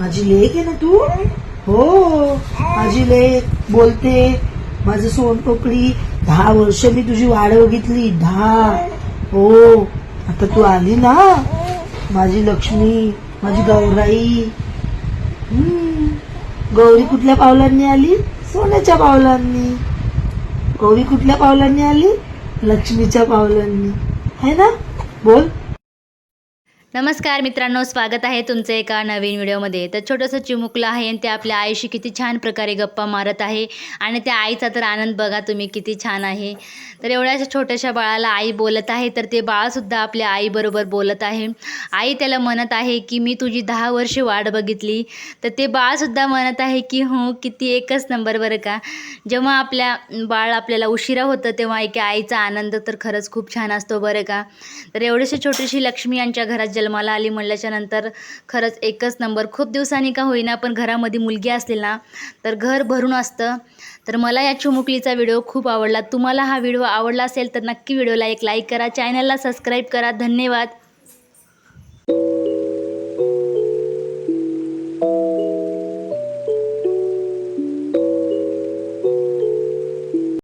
माझी लेक आहे ना तू? हो. माझी लेक बोलते माझं सोनपोकळी दहा वर्ष मी तुझी वाढ बघितली दहा. हो. आता तू आली ना? माझी लक्ष्मी माझी गौराई. गौरी कुठल्या पावलांनी आली? सोन्याच्या पावलांनी. गौरी कुठल्या पावलांनी आली? लक्ष्मीच्या पावलांनी. है ना? बोल. नमस्कार मित्रांनो स्वागत आहे तुमचं एका नवीन व्हिडिओमध्ये. तर छोटंसं चिमुकलं आहे आणि ते आपल्या आईशी किती छान प्रकारे गप्पा मारत आहे. आणि त्या आईचा तर आनंद बघा तुम्ही किती छान आहे. तर एवढ्याशा छोट्याशा बाळाला आई बोलत आहे तर ते बाळसुद्धा आपल्या आईबरोबर बोलत आहे. आई त्याला म्हणत आहे की मी तुझी दहा वर्षे वाट बघितली. तर ते बाळसुद्धा म्हणत आहे की हो किती एकच नंबर बरं का. जेव्हा आपल्या बाळ आपल्याला उशिरा होतं तेव्हा एका आईचा आनंद तर खरंच खूप छान असतो बरं का. तर एवढीशी छोटीशी लक्ष्मी यांच्या घरात जन्माला आली म्हणल्याच्या नंतर खरंच एकच नंबर. खूप दिवसांनी का होईना पण घरामध्ये मुलगी असतील ना तर घर भरून असतं. तर मला या चिमुकलीचा व्हिडिओ खूप आवडला. तुम्हाला हा व्हिडिओ आवडला असेल तर नक्की व्हिडिओला एक लाईक करा. चॅनलला सबस्क्राईब करा. धन्यवाद.